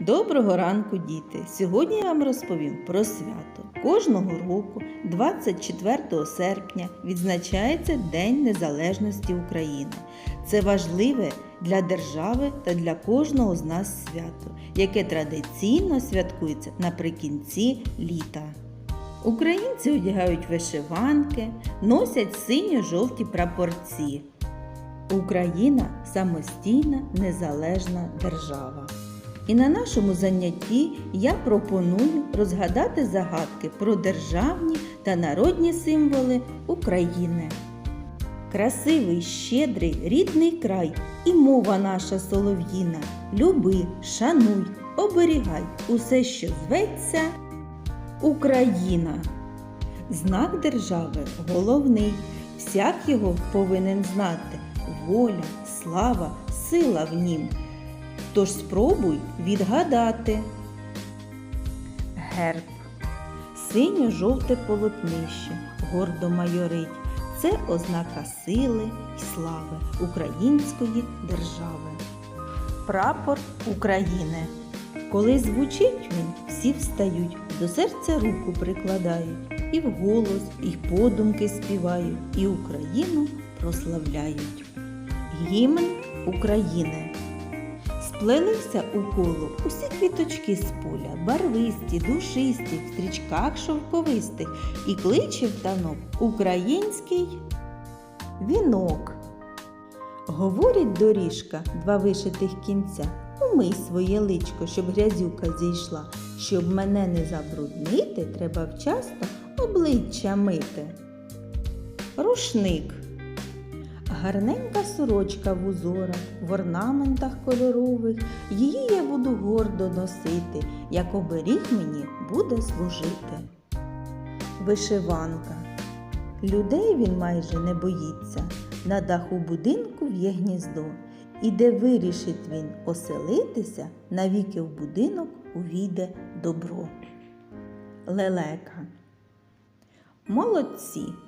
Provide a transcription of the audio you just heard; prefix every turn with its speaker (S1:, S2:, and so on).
S1: Доброго ранку, діти! Сьогодні я вам розповім про свято. Кожного року, 24 серпня, відзначається День Незалежності України. Це важливе для держави та для кожного з нас свято, яке традиційно святкується наприкінці літа. Українці одягають вишиванки, носять синьо-жовті прапорці. Україна самостійна незалежна держава. І на нашому занятті я пропоную розгадати загадки про державні та народні символи України. Красивий, щедрий, рідний край і мова наша солов'їна. Люби, шануй, оберігай усе, що зветься Україна. Знак держави головний, всяк його повинен знати. Воля, слава, сила в нім. Тож спробуй відгадати. Герб. Синьо-жовте полотнище гордо майорить. Це ознака сили й слави української держави. Прапор України. Коли звучить він, всі встають, до серця руку прикладають, і вголос, і подумки співають, і Україну прославляють. Гімн України. Сплелися у коло усі квіточки з поля, барвисті, душисті, в стрічках шовковистих, і кличе в танок український вінок. Говорить доріжка два вишитих кінця. Умий своє личко, щоб грязюка зійшла. Щоб мене не забруднити, треба вчасно обличчя мити. Рушник. Гарненька сорочка в узорах, в орнаментах кольорових, її я буду гордо носити, як оберіг мені буде служити. Вишиванка. Людей він майже не боїться, на даху будинку в'є гніздо, і де вирішить він оселитися, навіки в будинок увійде добро. Лелека. Молодці!